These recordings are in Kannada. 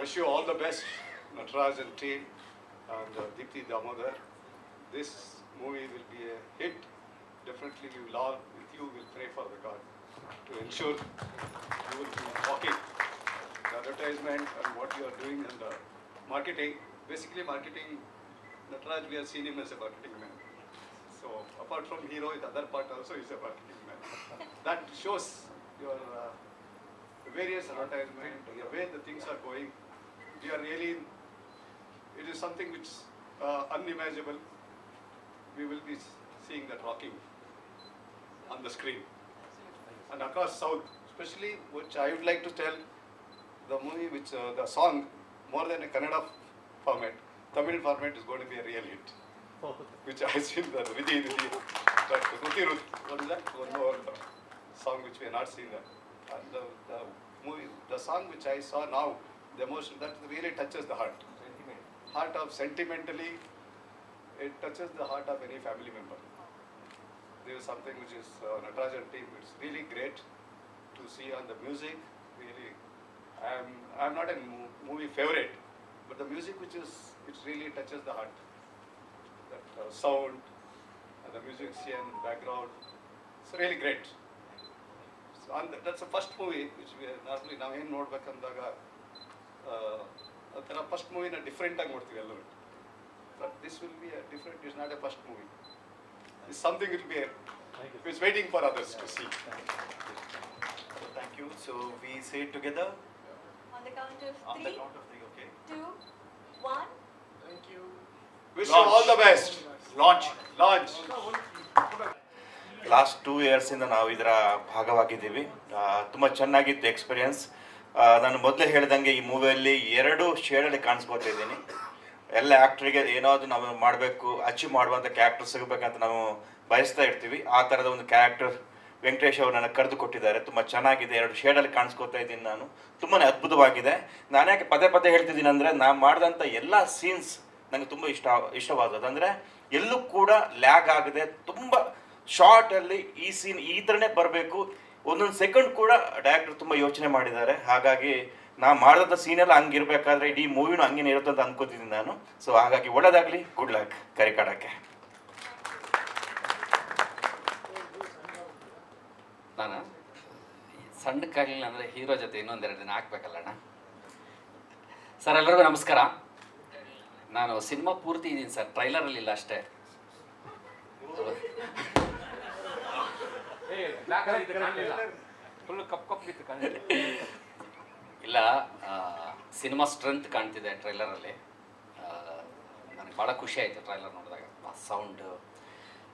Wish you all the best, Nataraj and team, and uh, Deepthi Damodar. This movie will be a hit. Definitely, we will all, with you, will pray for the God to ensure you will be walking the advertisement and what you are doing and the marketing. Basically, marketing, Nataraj, we have seen him as a marketing man. So, apart from hero, the other part also is a marketing man. that shows your uh, various advertisement, the way the things are going. We are really, it is something which uh, unimaginable. We will be seeing that rocking on the screen and across South, especially which I would like to tell the movie which uh, the song more than a Kannada format, Tamil format is going to be a real hit. Which I seen the Ridi Ridi, that Ruti what is that? One more uh, song which we have not seen that. And the, the movie, the song which I saw now, the emotion that really touches the heart. Sentiment. Heart of sentimentally, it touches the heart of any family member. There is something which is uh, Natarajan team. It's really great to see on the music. Really, I'm I'm not a movie favorite, but the music which is it really touches the heart. That uh, sound, and the scene, background, it's really great. So the, that's the first movie which we are normally now in Nodbakandaga. ಥರ ಫಸ್ಟ್ ಮೂವಿನ ಡಿಫ್ರೆಂಟಾಗಿ ನೋಡ್ತೀವಿ ಎಲ್ಲರೂ. But this will be different is not a first movie is something will be is waiting for others to see thank thank you. So we say it together. On the count of on the three, count of three, okay? two, one. Wish you all the best Launch. Launch last two ಇಯರ್ಸಿಂದ ನಾವು ಇದರ ಭಾಗವಾಗಿದ್ದೀವಿ. ತುಂಬ ಚೆನ್ನಾಗಿತ್ತು ಎಕ್ಸ್ಪೀರಿಯನ್ಸ್ ನಾನು ಮೊದಲೇ ಹೇಳ್ದಂಗೆ ಈ ಮೂವಿಯಲ್ಲಿ ಎರಡು ಶೇಡಲ್ಲಿ ಕಾಣಿಸ್ಕೊತಾ ಇದ್ದೀನಿ. ಎಲ್ಲ ಆ್ಯಕ್ಟ್ರಿಗೆ ಏನಾದರೂ ನಾವು ಮಾಡಬೇಕು, ಅಚೀವ್ ಮಾಡುವಂಥ ಕ್ಯಾರೆಕ್ಟರ್ ಸಿಗಬೇಕಂತ ನಾವು ಬಯಸ್ತಾ ಇರ್ತೀವಿ. ಆ ಥರದ ಒಂದು ಕ್ಯಾರೆಕ್ಟರ್ ವೆಂಕಟೇಶ್ ಅವರು ನನಗೆ ಕರೆದು ಕೊಟ್ಟಿದ್ದಾರೆ. ತುಂಬ ಚೆನ್ನಾಗಿದೆ. ಎರಡು ಶೇಡಲ್ಲಿ ಕಾಣಿಸ್ಕೊತಾ ಇದ್ದೀನಿ ನಾನು. ತುಂಬಾ ಅದ್ಭುತವಾಗಿದೆ. ನಾನು ಯಾಕೆ ಪದೇ ಪದೇ ಹೇಳ್ತಿದ್ದೀನಿ ಅಂದರೆ, ನಾನು ಮಾಡಿದಂಥ ಎಲ್ಲ ಸೀನ್ಸ್ ನನಗೆ ತುಂಬ ಇಷ್ಟ, ಇಷ್ಟವಾದದ್ದು. ಅಂದರೆ, ಎಲ್ಲೂ ಕೂಡ ಲ್ಯಾಗ್ ಆಗದೆ ತುಂಬ ಶಾರ್ಟಲ್ಲಿ ಈ ಸೀನ್ ಈ ಥರನೇ ಬರಬೇಕು ಒಂದೊಂದು ಸೆಕೆಂಡ್ ಕೂಡ ಡೈರೆಕ್ಟರ್ ತುಂಬ ಯೋಚನೆ ಮಾಡಿದ್ದಾರೆ. ಹಾಗಾಗಿ ನಾ ಮಾಡಿದಂಥ ಸೀನೆಲ್ಲ ಹಂಗಿರ್ಬೇಕಾದ್ರೆ ಇಡೀ ಮೂವಿನೂ ಹಂಗೇನೆ ಇರುತ್ತೆ ಅಂತ ಅನ್ಕೋತಿದ್ದೀನಿ ನಾನು. ಸೊ ಹಾಗಾಗಿ ಒಳ್ಳೇದಾಗಲಿ. ಗುಡ್ ಲಕ್ ಕರಿಕಾಡಕ್ಕೆ ನಾನು? ಸಣ್ಣಕ್ಕಾಗಲಿಲ್ಲ ಅಂದರೆ ಹೀರೋ ಜೊತೆ ಇನ್ನೊಂದೆರಡು ದಿನ ಹಾಕ್ಬೇಕಲ್ಲ ಅಣ್ಣ? ಸರ್ ಎಲ್ಲರಿಗೂ ನಮಸ್ಕಾರ. ನಾನು ಸಿನಿಮಾ ಪೂರ್ತಿ ಇದ್ದೀನಿ ಸರ್. ಟ್ರೈಲರಲ್ಲಿ ಇಲ್ಲ ಅಷ್ಟೇ ಇಲ್ಲ ಸಿನಿಮಾ ಸ್ಟ್ರೆಂತ್ ಕಾಣ್ತಿದೆ ಟ್ರೈಲರಲ್ಲಿ ನನಗೆ ಭಾಳ ಖುಷಿ ಆಯ್ತು ಟ್ರೈಲರ್ ನೋಡಿದಾಗ. ಸೌಂಡು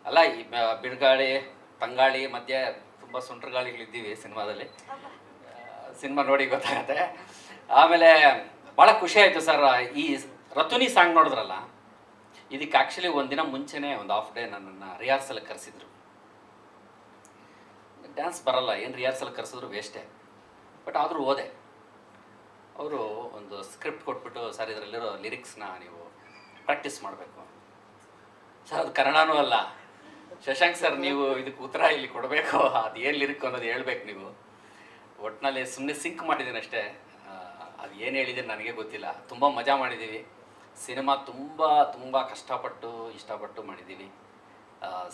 ಅಲ್ಲ, ಈ ಬಿಡುಗಾಳಿ, ತಂಗಾಳಿ ಮಧ್ಯೆ ತುಂಬ ಸುಂಟ್ರಗಾಳಿಗಳಿದ್ದೀವಿ ಸಿನಿಮಾದಲ್ಲಿ. ಸಿನಿಮಾ ನೋಡಿ ಗೊತ್ತಾಗತ್ತೆ. ಆಮೇಲೆ ಭಾಳ ಖುಷಿ ಆಯಿತು ಸರ್ ಈ ರತುನಿ ಸಾಂಗ್ ನೋಡಿದ್ರಲ್ಲ? ಇದಕ್ಕೆ ಆ್ಯಕ್ಚುಲಿ ಒಂದಿನ ಮುಂಚೆನೇ, ಒಂದು ಹಾಫ್ ಡೇ ನನ್ನನ್ನು ರಿಹರ್ಸಲ್ ಕರೆಸಿದ್ರು. ಡ್ಯಾನ್ಸ್ ಬರಲ್ಲ. ಏನು ರಿಹರ್ಸಲ್ ಕರೆಸಿದ್ರು ವೇಸ್ಟೇ ಬಟ್ ಆದರೂ ಓದೆ. ಅವರು ಒಂದು ಸ್ಕ್ರಿಪ್ಟ್ ಕೊಟ್ಬಿಟ್ಟು, ಸರ್, ಇದರಲ್ಲಿರೋ ಲಿರಿಕ್ಸ್ನ ನೀವು ಪ್ರಾಕ್ಟೀಸ್ ಮಾಡಬೇಕು. ಸರ್, ಅದು ಕನ್ನಡನೂ ಅಲ್ಲ. ಶಶಾಂಕ್ ಸರ್, ನೀವು ಇದಕ್ಕೆ ಉತ್ತರ ಇಲ್ಲಿ ಕೊಡಬೇಕು. ಅದು ಏನು ಲಿರಿಕ್ ಅನ್ನೋದು ಹೇಳ್ಬೇಕು ನೀವು. ಒಟ್ಟಿನಲ್ಲಿ ಸುಮ್ಮನೆ ಸಿಂಕ್ ಮಾಡಿದ್ದೀನಿ ಅಷ್ಟೇ. ಅದು ಏನು ಹೇಳಿದೆ ನನಗೆ ಗೊತ್ತಿಲ್ಲ. ತುಂಬ ಮಜಾ ಮಾಡಿದ್ದೀವಿ. ಸಿನಿಮಾ ತುಂಬ ತುಂಬ ಕಷ್ಟಪಟ್ಟು, ಇಷ್ಟಪಟ್ಟು ಮಾಡಿದ್ದೀವಿ.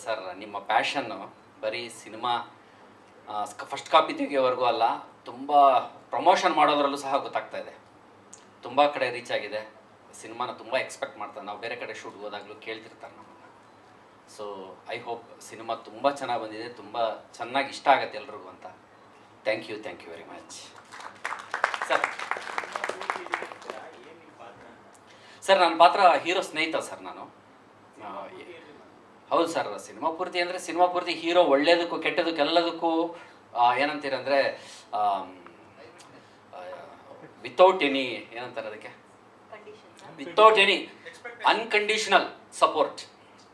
ಸರ್, ನಿಮ್ಮ ಪ್ಯಾಷನ್ನು ಬರೀ ಸಿನಿಮಾ ಫಸ್ಟ್ ಕಾಪಿ ತೆಗೆಯೋವರೆಗೂ ಅಲ್ಲ, ತುಂಬ ಪ್ರಮೋಷನ್ ಮಾಡೋದ್ರಲ್ಲೂ ಸಹ ಗೊತ್ತಾಗ್ತಾ ಇದೆ. ತುಂಬ ಕಡೆ ರೀಚ್ ಆಗಿದೆ. ಸಿನಿಮಾನ ತುಂಬ ಎಕ್ಸ್ಪೆಕ್ಟ್ ಮಾಡ್ತಾರೆ. ನಾವು ಬೇರೆ ಕಡೆ ಶೂಟ್ ಹೋದಾಗಲೂ ಕೇಳ್ತಿರ್ತಾರೆ ನಮ್ಮನ್ನು. ಸೊ ಐ ಹೋಪ್ ಸಿನಿಮಾ ತುಂಬ ಚೆನ್ನಾಗಿ ಬಂದಿದೆ. ತುಂಬ ಚೆನ್ನಾಗಿ ಇಷ್ಟ ಆಗುತ್ತೆ ಎಲ್ರಿಗೂ ಅಂತ. Thank you thank you very much sir sir ನನ್ನ ಪಾತ್ರ ಹೀರೋ ಸ್ನೇಹಿತ ಸರ್ ನಾನು. ಹೌದು ಸರ್ ಸಿನಿಮಾ ಪೂರ್ತಿ ಅಂದರೆ ಸಿನಿಮಾ ಪೂರ್ತಿ ಹೀರೋ ಒಳ್ಳೇದಕ್ಕೂ ಕೆಟ್ಟದಕ್ಕೂ ಎಲ್ಲದಕ್ಕೂ ಆ, ಏನಂತೀರಂದರೆ ವಿತೌಟ್ ಎನಿ ಏನಂತಾರೆ ಅದಕ್ಕೆ. ವಿತೌಟ್ ಎನಿ ಅನ್ಕಂಡೀಷನಲ್ ಸಪೋರ್ಟ್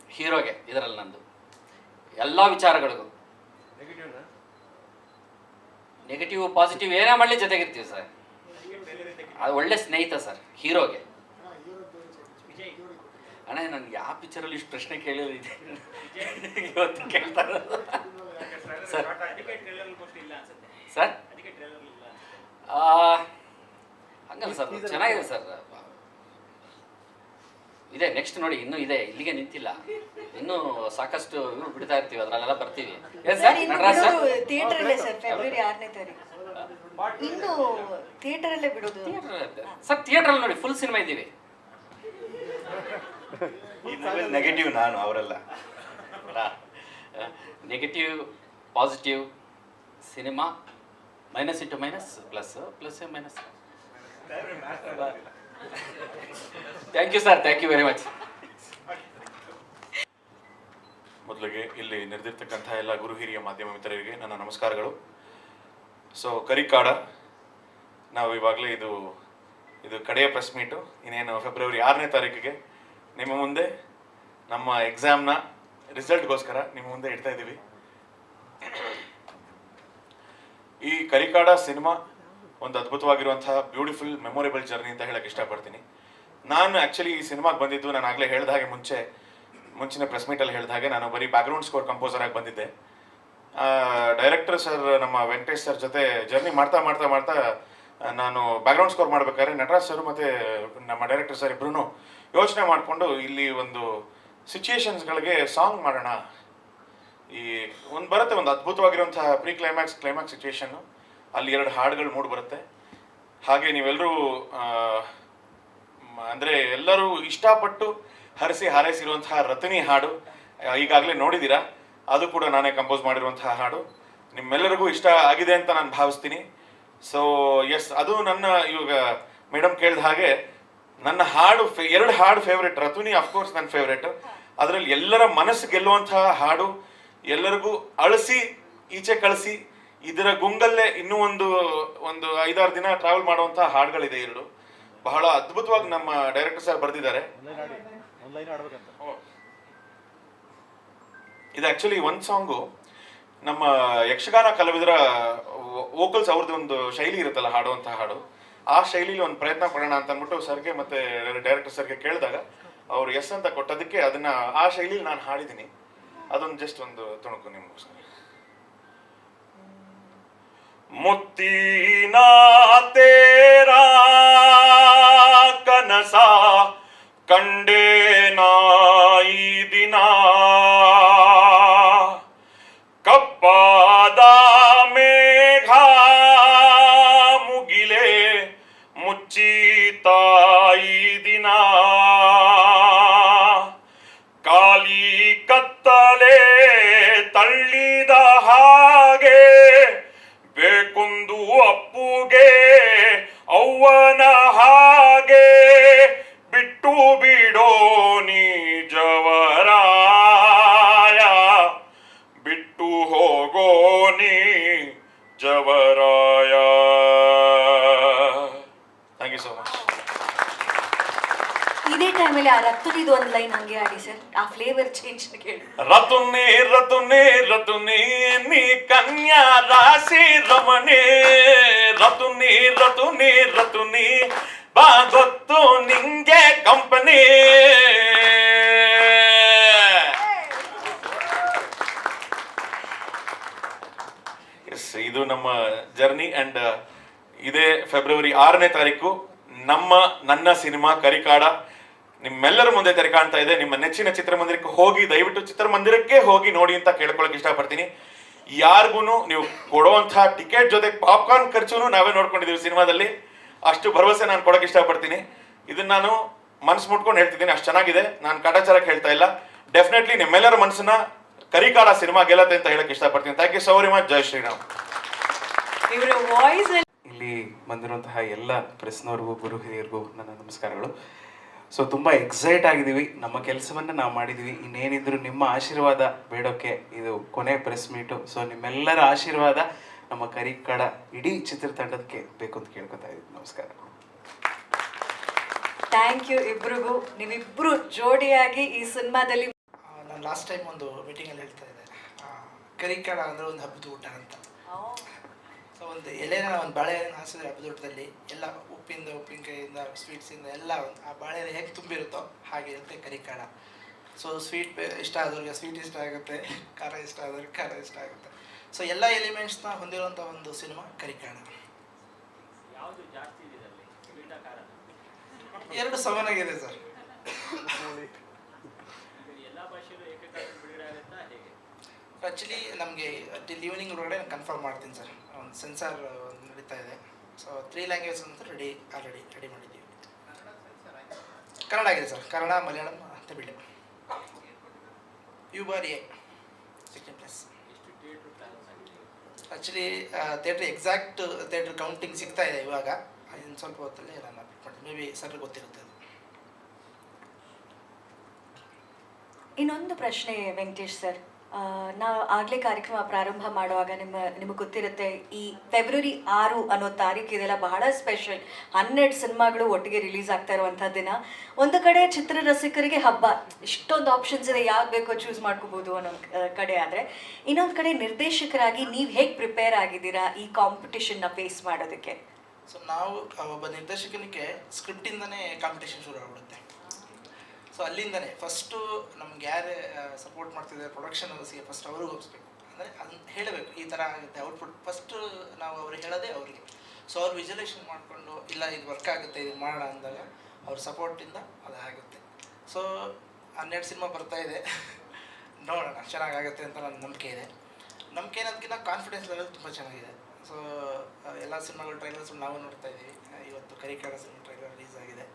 ಹೀರೋಗೆ ಇದರಲ್ಲಿ ನಂದು. ಎಲ್ಲ ವಿಚಾರಗಳಿಗೂ. ನೆಗೆಟಿವ್ ಪಾಸಿಟಿವ್ ಏನೇ ಮಾಡಲಿ ಜೊತೆಗಿರ್ತೀವಿ ಸರ್. ಅದು ಒಳ್ಳೆ ಸ್ನೇಹಿತ ಸರ್ ಹೀರೋಗೆ. ಅಣ್ಣ ನನಗೆ ಯಾವ ಪಿಕ್ಚರಲ್ಲಿ ಇಷ್ಟು ಪ್ರಶ್ನೆ ಕೇಳಿದ್ರೆ ಇವತ್ತು ಕೇಳ್ತಾರ ಸರ್. ಸರ್? ಆ, ಹಂಗಲ್ಲ ಸರ್ ಚೆನ್ನಾಗಿದೆ ಸರ್. ಇದೆ ನೆಕ್ಸ್ಟ್ ನೋಡಿ ಇನ್ನೂ ಇದೆ ಇಲ್ಲಿಗೆ ನಿಂತಿಲ್ಲ. ಇನ್ನೂ ಸಾಕಷ್ಟು ಇವ್ರು ಬಿಡ್ತಾ ಇರ್ತೀವಿ ಅದ್ರಲ್ಲೆಲ್ಲ ಬರ್ತೀವಿ. ಏನ್ ಸರ್ ನಟರಾಜ್ ಸರ್? ಥಿಯೇಟರ್ ಅಲ್ಲೇ ಸರ್ ಫೆಬ್ರವರಿ ಆರನೇ ತಾರೀಕು. ಇನ್ನು ಥಿಯೇಟರ್ ಅಲ್ಲೇ ಬಿಡೋದು. ಸರ್ ಥಿಯೇಟರ್ ನೋಡಿ ಫುಲ್ ಸಿನಿಮಾ ಇದ್ದೀವಿ. ಈ ಮೊಬೈಲ್ ನೆಗೆಟಿವ್ ನಾನು ಅವರೆಲ್ಲ. Negative positive cinema minus into minus plus plus minus thank you sir thank you very much ಮೊದಲಿಗೆ ಇಲ್ಲಿ ನಿರ್ದಿರ್ತಕ್ಕಂಥ ಎಲ್ಲ ಗುರು ಹಿರಿಯ ಮಾಧ್ಯಮ ಮಿತ್ರರಿಗೆ ನನ್ನ ನಮಸ್ಕಾರಗಳು. ಸೊ ಕರಿಕಾಡ ನಾವು ಇವಾಗಲೇ ಇದು ಇದು ಕಡೆಯ ಪ್ರೆಸ್ ಮೀಟು ಇನ್ನೇನು ಫೆಬ್ರವರಿ ಆರನೇ ತಾರೀಕಿಗೆ ನಿಮ್ಮ ಮುಂದೆ ನಮ್ಮ ಎಕ್ಸಾಮ್ನ ರಿಸಲ್ಟ್ಗೋಸ್ಕರ ನಿಮ್ಮ ಮುಂದೆ ಇಡ್ತಾ ಇದ್ದೀವಿ. ಈ ಕರಿಕಾಡ ಸಿನಿಮಾ ಒಂದು ಅದ್ಭುತವಾಗಿರುವಂತಹ ಬ್ಯೂಟಿಫುಲ್ ಮೆಮೊರೇಬಲ್ ಜರ್ನಿ ಅಂತ ಹೇಳಕ್ಕೆ ಇಷ್ಟಪಡ್ತೀನಿ. ನಾನು ಆ್ಯಕ್ಚುಲಿ ಈ ಸಿನಿಮಾಗೆ ಬಂದಿದ್ದು ನಾನು ಆಗಲೇ ಹೇಳಿದ ಹಾಗೆ ಮುಂಚೆ, ಮುಂಚಿನ ಪ್ರೆಸ್ ಮೀಟಲ್ಲಿ ಹೇಳಿದ ಹಾಗೆ ನಾನು ಬರೀ ಬ್ಯಾಕ್ಗ್ರೌಂಡ್ ಸ್ಕೋರ್ ಕಂಪೋಸರ್ ಆಗಿ ಬಂದಿದ್ದೆ. ಡೈರೆಕ್ಟರ್ ಸರ್ ನಮ್ಮ ವೆಂಕಟೇಶ್ ಸರ್ ಜೊತೆ ಜರ್ನಿ ಮಾಡ್ತಾ ಮಾಡ್ತಾ ಮಾಡ್ತಾ ನಾನು ಬ್ಯಾಕ್ಗ್ರೌಂಡ್ ಸ್ಕೋರ್ ಮಾಡ್ಬೇಕಾದ್ರೆ ನಟರಾಜ್ ಸರ್ ಮತ್ತು ನಮ್ಮ ಡೈರೆಕ್ಟರ್ ಸರ್ ಇಬ್ಬರೂ ಯೋಚನೆ ಮಾಡಿಕೊಂಡು ಇಲ್ಲಿ ಒಂದು ಸಿಚುಯೇಷನ್ಸ್ಗಳಿಗೆ ಸಾಂಗ್ ಮಾಡೋಣ. ಈ ಒಂದು ಬರುತ್ತೆ, ಒಂದು ಅದ್ಭುತವಾಗಿರುವಂತಹ ಪ್ರೀ ಕ್ಲೈಮ್ಯಾಕ್ಸ್ ಕ್ಲೈಮ್ಯಾಕ್ಸ್ ಸಿಚುಯೇಷನ್ನು ಅಲ್ಲಿ ಎರಡು ಹಾಡುಗಳು ಮೂಡ್ ಬರುತ್ತೆ. ಹಾಗೆ ನೀವೆಲ್ಲರೂ ಅಂದರೆ ಎಲ್ಲರೂ ಇಷ್ಟಪಟ್ಟು ಹರಿಸಿ ಹಾರೈಸಿರುವಂತಹ ರತನಿ ಹಾಡು, ಈಗಾಗಲೇ ನೋಡಿದ್ದೀರಾ? ಅದು ಕೂಡ ನಾನೇ ಕಂಪೋಸ್ ಮಾಡಿರುವಂತಹ ಹಾಡು. ನಿಮ್ಮೆಲ್ಲರಿಗೂ ಇಷ್ಟ ಆಗಿದೆ ಅಂತ ನಾನು ಭಾವಿಸ್ತೀನಿ. ಸೊ ಎಸ್ ಅದು ನನ್ನ ಇವಾಗ ಮೇಡಮ್ ಕೇಳಿದ ಹಾಗೆ ನನ್ನ ಹಾಡು ಎರಡು ಹಾಡು ಫೇವ್ರೇಟ್ ರತುನಿ ಅಫ್ಕೋರ್ಸ್ ನನ್ನ ಫೇವ್ರೇಟ್ ಅದರಲ್ಲಿ ಎಲ್ಲರ ಮನಸ್ಸು ಗೆಲ್ಲುವಂತಹ ಹಾಡು ಎಲ್ಲರಿಗೂ ಅಳಿಸಿ ಈಚೆ ಕಳಿಸಿ ಇದರ ಗುಂಗಲ್ಲೇ ಇನ್ನೂ ಒಂದು ಒಂದು ಐದಾರು ದಿನ ಟ್ರಾವೆಲ್ ಮಾಡುವಂತಹ ಹಾಡುಗಳಿದೆ ಎರಡು. ಬಹಳ ಅದ್ಭುತವಾಗಿ ನಮ್ಮ ಡೈರೆಕ್ಟರ್ ಸರ್ ಬರೆದಿದ್ದಾರೆ. ಇದು ಆಕ್ಚುಲಿ ಒಂದು ಸಾಂಗು ನಮ್ಮ ಯಕ್ಷಗಾನ ಕಲಾವಿದರ ವೋಕಲ್ಸ್ ಅವ್ರದ್ದು ಒಂದು ಶೈಲಿ ಇರುತ್ತಲ್ಲ, ಹಾಡುವಂಥ ಹಾಡು. ಆ ಶೈಲಿಲಿ ಒಂದು ಪ್ರಯತ್ನ ಪಡೋಣ ಅಂತ ಅಂದ್ಬಿಟ್ಟು ಸರ್ಗೆ ಮತ್ತೆ ಡೈರೆಕ್ಟರ್ ಸರ್ಗೆ ಕೇಳಿದಾಗ ಅವ್ರು ಎಸ್ ಅಂತ ಕೊಟ್ಟದಕ್ಕೆ ಅದನ್ನ ಆ ಶೈಲಿಲಿ ನಾನು ಹಾಡಿದ್ದೀನಿ. ಅದೊಂದು ಜಸ್ಟ್ ಒಂದು ತುಣುಕು ನಿಮಗೋಸ್ಕರ. ಮುತ್ತೀನಾ ತೇರಾ ಕನಸ ಕಂಡೇ ಈ ದಿನ? ಕಪ್ಪಾದ ಮೇಘ ಮುಗಿಲೆ ಮುಚ್ಚಿತಾಯಿ ಆ ಫ್ಲೇವರ್ ಚೇಂಜ್ ಕೇಳಿ ರತುನಿ ರತುನಿ ರತುನಿ ನೀ ಕನ್ಯಾ ರಾಶಿ ರಮಣಿ ರತುನಿ ರತುನಿ ರತುನಿ ಬಾ ಗೊತ್ತು ನಿಂಗೆ ಕಂಪನಿ ಎಸ್ ಇದು ನಮ್ಮ ಜರ್ನಿ ಅಂಡ್ ಇದೇ ಫೆಬ್ರವರಿ ಆರನೇ ತಾರೀಕು ನಮ್ಮ, ನನ್ನ ಸಿನಿಮಾ ಕರಿಕಾಡ. ನಿಮ್ಮೆಲ್ಲರ ಮುಂದೆ ತೆರೆ ಕಾಣ್ತಾ ಇದೆ. ನಿಮ್ಮ ನೆಚ್ಚಿನ ಚಿತ್ರಮಂದಿರಕ್ಕೆ ಹೋಗಿ ದಯವಿಟ್ಟು ಚಿತ್ರಮಂದಿರಕ್ಕೆ ಹೋಗಿ ನೋಡಿ ಅಂತ ಕೇಳ್ಕೊಳಕ್ ಇಷ್ಟಪಡ್ತೀನಿ. ಯಾರಿಗೂ ನೀವು ಕೊಡುವಂತಹ ಟಿಕೆಟ್ ಜೊತೆ ಪಾಪ್ಕಾರ್ನ್ ಖರ್ಚು ನಾವೇ ನೋಡ್ಕೊಂಡಿದ್ದೀವಿ ಸಿನಿಮಾದಲ್ಲಿ. ಅಷ್ಟು ಭರವಸೆ ನಾನು ಕೊಡಕ್ಕೆ ಇಷ್ಟಪಡ್ತೀನಿ. ಇದನ್ನ ನಾನು ಮನ್ಸು ಮುಟ್ಕೊಂಡು ಹೇಳ್ತಿದ್ದೀನಿ. ಅಷ್ಟು ಚೆನ್ನಾಗಿದೆ. ನಾನು ಕಾಟಾಚಾರಕ್ಕೆ ಹೇಳ್ತಾ ಇಲ್ಲ. ಡೆಫಿನೆಟ್ಲಿ ನಿಮ್ಮೆಲ್ಲರ ಮನಸ್ಸನ್ನ ಕರಿಕಾಡ ಸಿನಿಮಾ ಗೆಲ್ಲತ್ತೆ ಅಂತ ಹೇಳಕ್ ಇಷ್ಟಪಡ್ತೀನಿ. Thank you so very much ಜೈ ಶ್ರೀರಾಮ್ ಇಲ್ಲಿ ಬಂದಿರುವಂತಹ ಎಲ್ಲ ಪ್ರೆಸ್ನವ್ರಿಗೂ ಗುರು ಹಿರಿಯರಿಗೂ ನನ್ನ ನಮಸ್ಕಾರಗಳು. ಸೊ ತುಂಬ ಎಕ್ಸೈಟ್ ಆಗಿದ್ದೀವಿ. ನಮ್ಮ ಕೆಲಸವನ್ನು ನಾವು ಮಾಡಿದ್ದೀವಿ. ಇನ್ನೇನಿದ್ರು ನಿಮ್ಮ ಆಶೀರ್ವಾದ ಬೇಡೋಕ್ಕೆ ಇದು ಕೊನೆ ಪ್ರೆಸ್ ಮೀಟು ಸೊ ನಿಮ್ಮೆಲ್ಲರ ಆಶೀರ್ವಾದ ನಮ್ಮ ಕರಿಕಡ ಇಡೀ ಚಿತ್ರತಂಡದಕ್ಕೆ ಬೇಕು ಅಂತ ಕೇಳ್ಕೊತಾ ಇದ್ದೀವಿ. ನಮಸ್ಕಾರ. ಥ್ಯಾಂಕ್ ಯು ಇಬ್ರಿಗೂ. ನೀವಿಬ್ರು ಜೋಡಿಯಾಗಿ ಈ ಸಿನಿಮಾದಲ್ಲಿ ನಾನು ಲಾಸ್ಟ್ ಟೈಮ್ ಒಂದು ಮೀಟಿಂಗಲ್ಲಿ ಹೇಳ್ತಾ ಇದ್ದೆ. ಕರಿಕಾಡ ಅಂದರೆ ಒಂದು ಹಬ್ಬದ ಊಟ ಅಂತ. ಸೊ ಒಂದು ಎಲೆನ ಒಂದು ಬಾಳೆ ಹಾಸಿದ್ರೆ ಹಬ್ಬದ ದೊಡ್ಡದಲ್ಲಿ ಎಲ್ಲ ಉಪ್ಪಿಂದ ಉಪ್ಪಿನಕಾಯಿಂದ ಸ್ವೀಟ್ಸಿಂದ ಎಲ್ಲ ಒಂದು ಆ ಬಾಳೆ ಎಲೆ ಹೇಗೆ ತುಂಬಿರುತ್ತೋ ಹಾಗೆ ಇರುತ್ತೆ ಕರಿಕಾಡ ಸೊ ಸ್ವೀಟ್ ಇಷ್ಟ ಆದವ್ರಿಗೆ ಸ್ವೀಟ್ ಇಷ್ಟ ಆಗುತ್ತೆ ಖಾರ ಇಷ್ಟ ಆದವ್ರಿಗೆ ಖಾರ ಇಷ್ಟ ಆಗುತ್ತೆ. ಸೊ ಎಲ್ಲ ಎಲಿಮೆಂಟ್ಸ್ನ ಹೊಂದಿರುವಂಥ ಒಂದು ಸಿನಿಮಾ ಕರಿಕಾಣ ಎರಡು ಸಮನಾಗಿದೆ ಸರ್. ಆ್ಯಕ್ಚುಲಿ ನಮಗೆ ಟಿಲ್ ಈವ್ನಿಂಗ್ ಒಳಗಡೆ ನಾನು ಕನ್ಫರ್ಮ್ ಮಾಡ್ತೀನಿ ಸರ್ ಒಂದು ಸೆನ್ಸಾರ್ ನಡೀತಾ ಇದೆ. ಸೊ ತ್ರೀ ಲ್ಯಾಂಗ್ವೇಜ್ ಅಂತ ರೆಡಿ ಆಲ್ರೆಡಿ ರೆಡಿ ಮಾಡಿದ್ದೀವಿ. ಕನ್ನಡ ಆಗಿದೆ sir Kannada, Malayalam, Tamil. U bar A second plus actually theatre exact theatre counting ಸಿಗ್ತಾ ಇದೆ ಇವಾಗ. ಇನ್ನು ಸ್ವಲ್ಪ ಹೊತ್ತಲ್ಲಿ ನಾನು ಮೇ ಬಿ ಸರ್ ಗೊತ್ತಿರುತ್ತೆ ಇನ್ನೊಂದು ಪ್ರಶ್ನೆ ವೆಂಕಟೇಶ್ ಸರ್ ನಾವು ಆಗಲೇ ಕಾರ್ಯಕ್ರಮ ಪ್ರಾರಂಭ ಮಾಡುವಾಗ ನಿಮ್ಮ, ನಿಮಗೆ ಗೊತ್ತಿರುತ್ತೆ, ಈ ಫೆಬ್ರವರಿ ಆರು ಅನ್ನೋ ತಾರೀಕು ಇದೆಲ್ಲ ಬಹಳ ಸ್ಪೆಷಲ್ ಹನ್ನೆರಡು ಸಿನಿಮಾಗಳು ಒಟ್ಟಿಗೆ ರಿಲೀಸ್ ಆಗ್ತಾ ಇರುವಂಥ ದಿನ. ಒಂದು ಕಡೆ ಚಿತ್ರರಸಿಕರಿಗೆ ಹಬ್ಬ. ಇಷ್ಟೊಂದು ಆಪ್ಷನ್ಸ್ ಇದೆ, ಯಾವ್ದು ಬೇಕೋ ಚೂಸ್ ಮಾಡ್ಕೋಬೋದು ಅನ್ನೋ ಕಡೆ ಆದರೆ. ಇನ್ನೊಂದು ಕಡೆ ನಿರ್ದೇಶಕರಾಗಿ ನೀವು ಹೇಗೆ ಪ್ರಿಪೇರ್ ಆಗಿದ್ದೀರಾ ಈ ಕಾಂಪಿಟಿಷನ್ನ ಫೇಸ್ ಮಾಡೋದಕ್ಕೆ? ಸೊ ನಾವು ಒಬ್ಬ ನಿರ್ದೇಶಕನಿಗೆ ಸ್ಕ್ರಿಪ್ಟಿಂದನೇ ಕಾಂಪಿಟೇಷನ್ ಶುರು ಆಗ್ಬಿಡುತ್ತೆ. ಸೊ ಅಲ್ಲಿಂದನೇ ಫಸ್ಟು ನಮ್ಗೆ ಯಾರೇ ಸಪೋರ್ಟ್ ಮಾಡ್ತಿದ್ದಾರೆ ಪ್ರೊಡಕ್ಷನ್ ಹೌಸಿಗೆ ಫಸ್ಟ್ ಅವ್ರಿಗೆ ಒಪ್ಸ್ಬೇಕು. ಅಂದರೆ ಅದನ್ನ ಹೇಳಬೇಕು, ಈ ಥರ ಆಗುತ್ತೆ ಔಟ್ಪುಟ್ ಫಸ್ಟು ನಾವು ಅವ್ರಿಗೆ ಹೇಳೋದೇ ಅವರಿಗೆ. ಸೊ ಅವ್ರು ವಿಜುಲೇಷನ್ ಮಾಡಿಕೊಂಡು, ಇಲ್ಲ ಇದು ವರ್ಕ್ ಆಗುತ್ತೆ, ಇದು ಮಾಡೋಣ ಅಂದಾಗ ಅವ್ರ ಸಪೋರ್ಟಿಂದ ಅದು ಆಗುತ್ತೆ ಸೊ ಹನ್ನೆರಡು ಸಿನಿಮಾ ಬರ್ತಾ ಇದೆ. ನೋಡೋಣ, ಚೆನ್ನಾಗಾಗುತ್ತೆ ಅಂತ ನನ್ನ ನಂಬಿಕೆ ಇದೆ. ನಂಬಿಕೆ ಅನ್ನೋದಕ್ಕಿಂತ ಕಾನ್ಫಿಡೆನ್ಸ್ ಲೆವೆಲ್ ತುಂಬ ಚೆನ್ನಾಗಿದೆ. ಸೊ ಎಲ್ಲ ಸಿನಿಮಾಗಳು ಟ್ರೈಲರ್ಸ್ ನಾವು ನೋಡ್ತಾ ಇದ್ದೀವಿ. ಇವತ್ತು ಕರಿಕಾಡ ಸಿನಿಮಾ ಟ್ರೈಲರ್ ರಿಲೀಸ್ ಆಗಿದೆ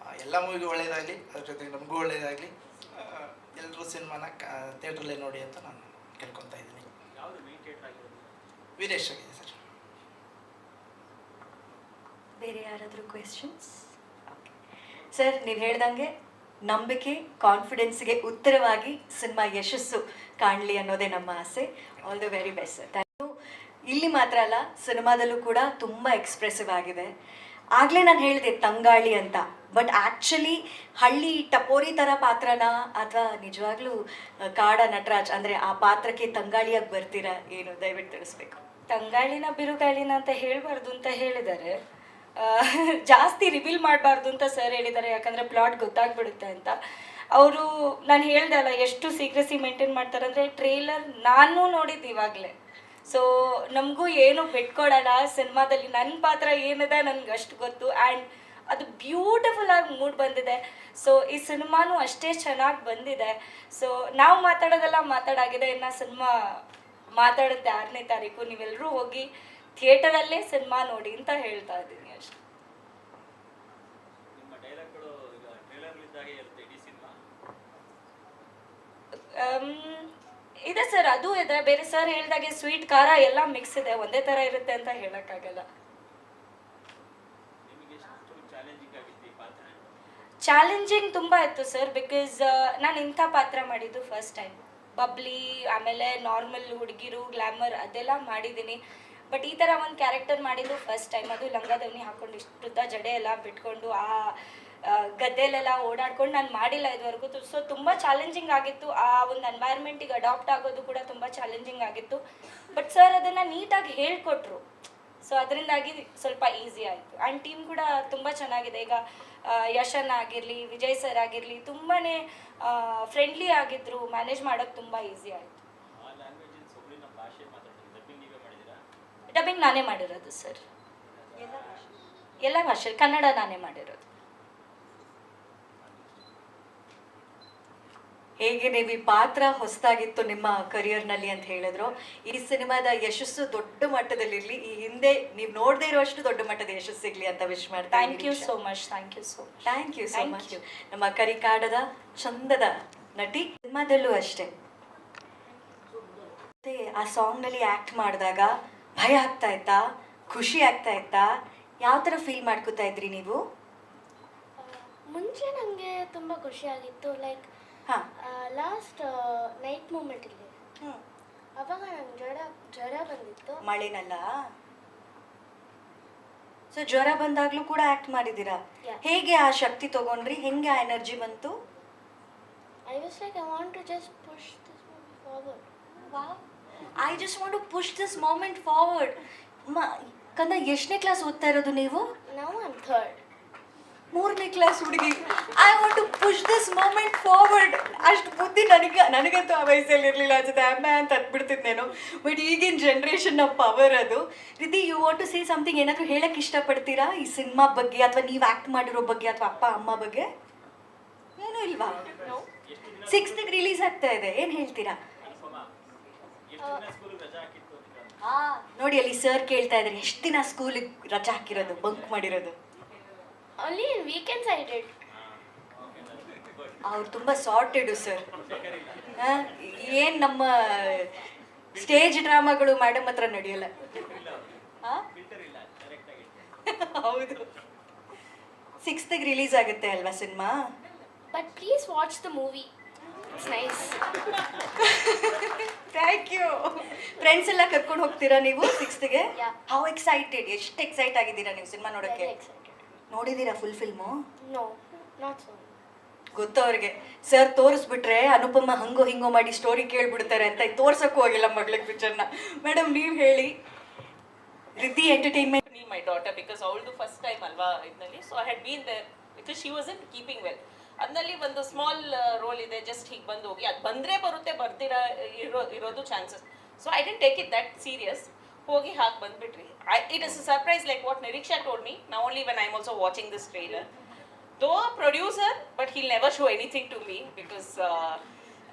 ಆ, ಎಲ್ಲ ಮೂವಿಗೂ ಒಳ್ಳೆಯದಾಗಲಿ ಅದ್ರ ಜೊತೆಗೆ ನಮಗೂ ಒಳ್ಳೆಯದಾಗಲಿ ಎಲ್ಲರೂ ಸಿನಿಮಾನ ಥಿಯೇಟ್ರಲ್ಲೇ ನೋಡಿ ಅಂತ ನಾನು ಕೇಳ್ಕೊತಾ ಇದ್ದೀನಿ. ವೀರೇಶ್ ಆಗಿದೆ ಸರ್. ಬೇರೆ ಯಾರಾದರೂ ಕ್ವೆಶನ್ಸ್ ಸರ್ ನೀವು ಹೇಳ್ದಂಗೆ ನಂಬಿಕೆ ಕಾನ್ಫಿಡೆನ್ಸ್ಗೆ ಉತ್ತರವಾಗಿ ಸಿನಿಮಾ ಯಶಸ್ಸು ಕಾಣಲಿ ಅನ್ನೋದೇ ನಮ್ಮ ಆಸೆ. All the very best sir thank you ಇಲ್ಲಿ ಮಾತ್ರ ಅಲ್ಲ ಸಿನಿಮಾದಲ್ಲೂ ಕೂಡ ತುಂಬ ಎಕ್ಸ್ಪ್ರೆಸಿವ್ ಆಗಿದೆ. ಆಗಲೇ ನಾನು ಹೇಳಿದೆ ತಂಗಾಳಿ ಅಂತ. ಬಟ್ ಆ್ಯಕ್ಚುಲಿ ಹಳ್ಳಿ ಟಪೋರಿ ಥರ ಪಾತ್ರನ ಅಥವಾ ನಿಜವಾಗ್ಲೂ ಕಾಡ ನಟರಾಜ್ ಅಂದರೆ ಆ ಪಾತ್ರಕ್ಕೆ ತಂಗಾಳಿಯಾಗಿ ಬರ್ತೀರಾ ಏನು? ದಯವಿಟ್ಟು ತಿಳಿಸ್ಬೇಕು. ತಂಗಾಳಿನ ಬಿರುಗಾಳಿನ ಅಂತ ಹೇಳಬಾರ್ದು ಅಂತ ಹೇಳಿದ್ದಾರೆ ಜಾಸ್ತಿ ರಿವೀಲ್ ಮಾಡಬಾರ್ದು ಅಂತ ಸರ್ ಹೇಳಿದ್ದಾರೆ ಯಾಕಂದರೆ ಪ್ಲಾಟ್ ಗೊತ್ತಾಗ್ಬಿಡುತ್ತೆ ಅಂತ. ಅವರು, ನಾನು ಹೇಳ್ದೆ ಅಲ್ಲ, ಎಷ್ಟು ಸೀಕ್ರೆಸಿ ಮೇಂಟೈನ್ ಮಾಡ್ತಾರೆ ಅಂದರೆ ಟ್ರೇಲರ್ ನಾನು ನೋಡಿದ್ದು ಇವಾಗಲೇ. ಸೊ ನಮಗೂ ಏನು ಬಿಟ್ಕೊಡಲ್ಲ, ಸಿನಿಮಾದಲ್ಲಿ ನನ್ನ ಪಾತ್ರ ಏನಿದೆ ನನಗೆ ಅಷ್ಟು ಗೊತ್ತು. ಆ್ಯಂಡ್ ಅದು ಬ್ಯೂಟಿಫುಲ್ ಆಗಿ ಮೂಡ್ ಬಂದಿದೆ. ಸೊ ಈ ಸಿನಿಮಾನು ಅಷ್ಟೇ ಚೆನ್ನಾಗಿ ಬಂದಿದೆ. ಸೊ ನಾವು ಮಾತಾಡೋದೆಲ್ಲ ಮಾತಾಡಾಗಿದೆ. ಇನ್ನು ಸಿನಿಮಾ ಮಾತಾಡುತ್ತೆ ಆರನೇ ತಾರೀಕು. ನೀವೆಲ್ಲರೂ ಹೋಗಿ ಥಿಯೇಟರಲ್ಲೇ ಸಿನಿಮಾ ನೋಡಿ ಅಂತ ಹೇಳ್ತಾ ಇದ್ದೀನಿ ಅಷ್ಟೇ. ಇದೆ ಸರ್. ಅದು ಇದೆ. ಬೇರೆ ಸರ್ ಹೇಳಿದಾಗೆ ಸ್ವೀಟ್ ಖಾರ ಎಲ್ಲ ಮಿಕ್ಸ್ ಇದೆ. ಒಂದೇ ಥರ ಇರುತ್ತೆ ಅಂತ ಹೇಳೋಕ್ಕಾಗಲ್ಲ. ಚಾಲೆಂಜಿಂಗ್ ತುಂಬ ಇತ್ತು ಸರ್ ಬಿಕಾಸ್ ನಾನು ಇಂಥ ಪಾತ್ರ ಮಾಡಿದ್ದು ಫಸ್ಟ್ ಟೈಮ್ ಬಬ್ಲಿ, ಆಮೇಲೆ ನಾರ್ಮಲ್ ಹುಡುಗಿರು ಗ್ಲಾಮರ್ ಅದೆಲ್ಲ ಮಾಡಿದ್ದೀನಿ. ಬಟ್ ಈ ಥರ ಒಂದು ಕ್ಯಾರೆಕ್ಟರ್ ಮಾಡಿದ್ದು ಫಸ್ಟ್ ಟೈಮ್ ಅದು ಲಂಗದವನಿ ಹಾಕೊಂಡು ಇಷ್ಟುದ್ದ ಜಡೆ ಎಲ್ಲ ಬಿಟ್ಕೊಂಡು ಆ ಗದ್ದೆಲೆಲ್ಲ ಓಡಾಡ್ಕೊಂಡು ನಾನು ಮಾಡಿಲ್ಲ ಇದುವರೆಗೂ. ಸೊ ತುಂಬ ಚಾಲೆಂಜಿಂಗ್ ಆಗಿತ್ತು. ಆ ಒಂದು ಎನ್ವೈರ್ಮೆಂಟಿಗೆ ಅಡಾಪ್ಟ್ ಆಗೋದು ಕೂಡ ತುಂಬ ಚಾಲೆಂಜಿಂಗ್ ಆಗಿತ್ತು. ಬಟ್ ಸರ್ ಅದನ್ನು ನೀಟಾಗಿ ಹೇಳ್ಕೊಟ್ರು. ಸೊ ಅದರಿಂದಾಗಿ ಸ್ವಲ್ಪ ಈಸಿ ಆಯಿತು. ಆ್ಯಂಡ್ ಟೀಮ್ ಕೂಡ ತುಂಬ ಚೆನ್ನಾಗಿದೆ. ಈಗ ಯಶನ್ ಆಗಿರಲಿ ವಿಜಯ್ ಸರ್ ಆಗಿರಲಿ ತುಂಬಾ ಫ್ರೆಂಡ್ಲಿ ಆಗಿದ್ರು. ಮ್ಯಾನೇಜ್ ಮಾಡೋಕ್ಕೆ ತುಂಬ ಈಸಿ ಆಯಿತು. ಡಬ್ಬಿಂಗ್ ನಾನೇ ಮಾಡಿರೋದು ಸರ್ ಎಲ್ಲ ಭಾಷೆ ಕನ್ನಡ ನಾನೇ ಮಾಡಿರೋದು. ಹೇಗೆ ನೀವು ಈ ಪಾತ್ರ ಹೊಸದಾಗಿತ್ತು ನಿಮ್ಮ ಕರಿಯರ್ನಲ್ಲಿ ಅಂತ ಹೇಳಿದ್ರು. ಈ ಸಿನಿಮಾದ ಯಶಸ್ಸು ದೊಡ್ಡ ಮಟ್ಟದಲ್ಲಿರಲಿ. ಈ ಹಿಂದೆ ನೀವು ನೋಡದೇ ಇರುವಷ್ಟು ದೊಡ್ಡ ಮಟ್ಟದ ಯಶಸ್ಸು ಸಿಗ್ಲಿ ಅಂತ ವಿಶ್ ಮಾಡ್ತಾ thank you so much thank you so thank you so much. ನಮ್ಮ ಕರಿಕಾಡದ ಚಂದದ ನಟಿ ಸಿನಿಮಾದಲ್ಲೂ ಅಷ್ಟೇ. ಮತ್ತೆ ಆ ಸಾಂಗ್ನಲ್ಲಿ ಆ್ಯಕ್ಟ್ ಮಾಡಿದಾಗ ಭಯ ಆಗ್ತಾ ಇತ್ತಾ? ಖುಷಿ ಆಗ್ತಾ ಇತ್ತಾ? ಯಾವ ಥರ ಫೀಲ್ ಮಾಡ್ಕೋತಾ ಇದ್ರಿ ನೀವು? ಮುಂಚೆ ನನಗೆ ತುಂಬ ಖುಷಿಯಾಗಿತ್ತು ಲೈಕ್ ಹಾಂ. ಲಾಸ್ಟ್ ನೈಟ್ ಮೂಮೆಂಟ್ ಇಲ್ಲಿ ಅವಾಗ ನಂಗೆ ಜ್ವರ ಜ್ವರ ಬಂದಿತ್ತು. ಮಳೆನಲ್ಲ? ಸೊ ಜ್ವರ ಬಂದಾಗ್ಲೂ ಕೂಡ ಆಕ್ಟ್ ಮಾಡಿದ್ದೀರಾ? ಹೇಗೆ ಆ ಶಕ್ತಿ ತಗೊಂಡ್ರಿ? ಹೆಂಗೆ ಆ ಎನರ್ಜಿ ಬಂತು? I was like I want to just push this moment forward I just want to push this moment forward ಮ ಕಂದ ಎಷ್ಟನೇ ಕ್ಲಾಸ್ ಓದ್ತಾ ಇರೋದು ನೀವು? ನಾವು ಐ ಥರ್ಡ್ ಮೂರನೇ ಕ್ಲಾಸ್ ಹುಡುಗಿ I want to push this moment forward ಅಷ್ಟು ಬುದ್ಧಿ ನನಗೆ ನನಗಂತೂ ಆ ವಯಸ್ಸಲ್ಲಿ ಇರಲಿಲ್ಲ ಅನ್ಸುತ್ತೆ ಅಮ್ಮ ಅಂತ ಹತ್ಬಿಡ್ತಿದ್ನೇನೋ ಬಟ್ ಈಗಿನ ಜನ್ರೇಷನ್ನ ಪವರ್ ಅದು. ರೀತಿ you want to say something ಏನಾದರೂ ಹೇಳಕ್ಕೆ ಇಷ್ಟಪಡ್ತೀರಾ? ಈ ಸಿನಿಮಾ ಬಗ್ಗೆ ಅಥವಾ ನೀವು ಆ್ಯಕ್ಟ್ ಮಾಡಿರೋ ಬಗ್ಗೆ ಅಥವಾ ಅಪ್ಪ ಅಮ್ಮ ಬಗ್ಗೆ? ಏನೂ ಇಲ್ವಾ? ಸಿಕ್ಸ್ತಿಗೆ ರಿಲೀಸ್ ಆಗ್ತಾ ಇದೆ. ಏನು ಹೇಳ್ತೀರಾ? ಹಾ ನೋಡಿ ಅಲ್ಲಿ ಸರ್ ಕೇಳ್ತಾ ಇದ್ದಾರೆ ಎಷ್ಟು ದಿನ ಸ್ಕೂಲಿಗೆ ರಜಾ ಹಾಕಿರೋದು ಬಂಕ್ ಮಾಡಿರೋದು? ಓನ್ಲಿ ವೀಕೆಂಡ್ಸ್ ಐ ಡಿಡ್ ಅವ್ರು ತುಂಬ ಸಾರ್ಟೆಡು ಸರ್ ಏನು ನಮ್ಮ ಸ್ಟೇಜ್ ಡ್ರಾಮಾಗಳು ಮೇಡಮ್ ಹತ್ರ ನಡೆಯಲ್ಲ? ಹೌದು. ಸಿಕ್ಸ್ತಿಗೆ ರಿಲೀಸ್ ಆಗುತ್ತೆ ಅಲ್ವಾ cinema but please watch the movie it's nice thank you friends ಎಲ್ಲ ಕರ್ಕೊಂಡು ಹೋಗ್ತೀರಾ ನೀವು ಸಿಕ್ಸ್ತ್ಗೆ. ಹೌ ಎಕ್ಸೈಟೆಡ್ ಎಷ್ಟು ಎಕ್ಸೈಟ್ ಆಗಿದ್ದೀರಾ ನೀವು ಸಿನಿಮಾ ನೋಡೋಕ್ಕೆ? ನೋಡಿದ್ದೀರಾ full film no not so ಗೊತ್ತು ಅವ್ರಿಗೆ. ಸರ್ ತೋರಿಸ್ಬಿಟ್ರೆ ಅನುಪಮ ಹಂಗೋ ಹಿಂಗೋ ಮಾಡಿ ಸ್ಟೋರಿ ಕೇಳ್ಬಿಡ್ತಾರೆ ಅಂತ ತೋರ್ಸಕ್ಕೂ ಹೋಗಿಲ್ಲ ಮಗಳಿಗೆ ಪಿಕ್ಚರ್ನ ಮೇಡಮ್ ನೀವು ಹೇಳಿ. ರಿದ್ದಿ ಎಂಟರ್ಟೈನ್ಮೆಂಟ್ ನೀ ಮೈ ಡಾಟರ್ ಬಿಕಾಸ್ ಅವಳದು ಫಸ್ಟ್ ಟೈಮ್ ಅಲ್ವಾ ಇದರಲ್ಲಿ so I had been there because she was in keeping well ಅದರಲ್ಲಿ ಒಂದು ಸ್ಮಾಲ್ ರೋಲ್ ಇದೆ. ಜಸ್ಟ್ ಹೀಗೆ ಬಂದು ಹೋಗಿ. ಅದು ಬಂದರೆ ಬರುತ್ತೆ ಬರ್ದಿರ ಇರೋ ಇರೋದು chances so I didn't take it that serious ಹೋಗಿ ಹಾಕಿ ಬಂದ್ಬಿಟ್ರಿ. It is surprise like what Niriksha told me ನಾ only when I am also watching this trailer though producer but he'll never show anything to me because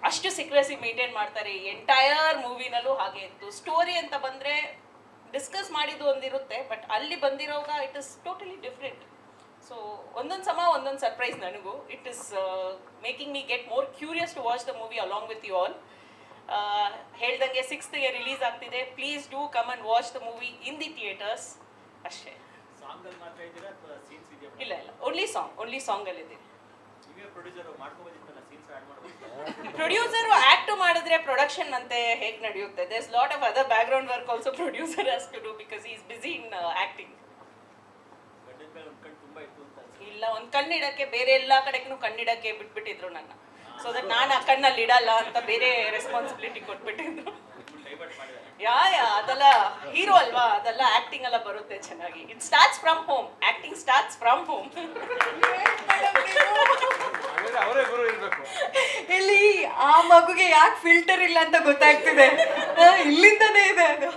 ಅಷ್ಟು ಸಿಕ್ರೆಸಿ ಮೇಂಟೈನ್ ಮಾಡ್ತಾರೆ. ಎಂಟೈರ್ ಮೂವಿನಲ್ಲೂ ಹಾಗೆ. ಇತ್ತು ಸ್ಟೋರಿ ಅಂತ ಬಂದರೆ ಡಿಸ್ಕಸ್ ಮಾಡಿದ್ದು ಒಂದಿರುತ್ತೆ ಬಟ್ ಅಲ್ಲಿ ಬಂದಿರೋವಾಗ it is totally different so ಒಂದೊಂದು ಸಮ, ಒಂದೊಂದು ಸರ್ಪ್ರೈಸ್ ನನಗೂ. It is making me get more curious to watch the movie along with you all ಹೇಳ್ದಂಗೆ ಸಿಕ್ಸ್ತ್ಗೆ ರಿಲೀಸ್ ಆಗ್ತಿದೆ. Please do come and watch the movie in the theatres ಅಷ್ಟೇ. ಇಲ್ಲ ಇಲ್ಲ. ಓನ್ಲಿ ಸಾಂಗ್ ಓನ್ಲಿ ಸಾಂಗಲ್ಲಿ ಇದೆ ಪ್ರೊಡ್ಯೂಸರು ಆಕ್ಟ್ ಮಾಡಿದ್ರೆ ಪ್ರೊಡಕ್ಷನ್ ಅಂತೆ ಹೇಗೆ ನಡೆಯುತ್ತೆ? There's lot of other background work also producer has to do because is busy in acting ಇಲ್ಲ ಒಂದು ಕಣ್ಣಿಡಕ್ಕೆ ಬೇರೆ ಎಲ್ಲ ಕಡೆಗೂ ಕಣ್ಣಿಡಕ್ಕೆ ಬಿಟ್ಬಿಟ್ಟಿದ್ರು ನನ್ನ. ಸೊ ದಟ್ ನಾನು ಆ ಕಣ್ಣಲ್ಲಿ ಇಡಲ್ಲ ಅಂತ ಬೇರೆ ರೆಸ್ಪಾನ್ಸಿಬಿಲಿಟಿ ಕೊಟ್ಬಿಟ್ಟಿದ್ರು. ಯಾ ಯಾ ಅದೆಲ್ಲ ಹೀರೋ ಅಲ್ವಾ? ಅದೆಲ್ಲ ಆಕ್ಟಿಂಗ್ ಎಲ್ಲ ಬರುತ್ತೆ ಚೆನ್ನಾಗಿ. It starts from home acting starts from home ಇಲ್ಲಿ ಆ ಮಗುಗೆ ಯಾಕೆ ಫಿಲ್ಟರ್ ಇಲ್ಲ ಅಂತ ಗೊತ್ತಾಗ್ತಿದೆ? ಇಲ್ಲಿಂದನೇ ಇದೆ ಅದು.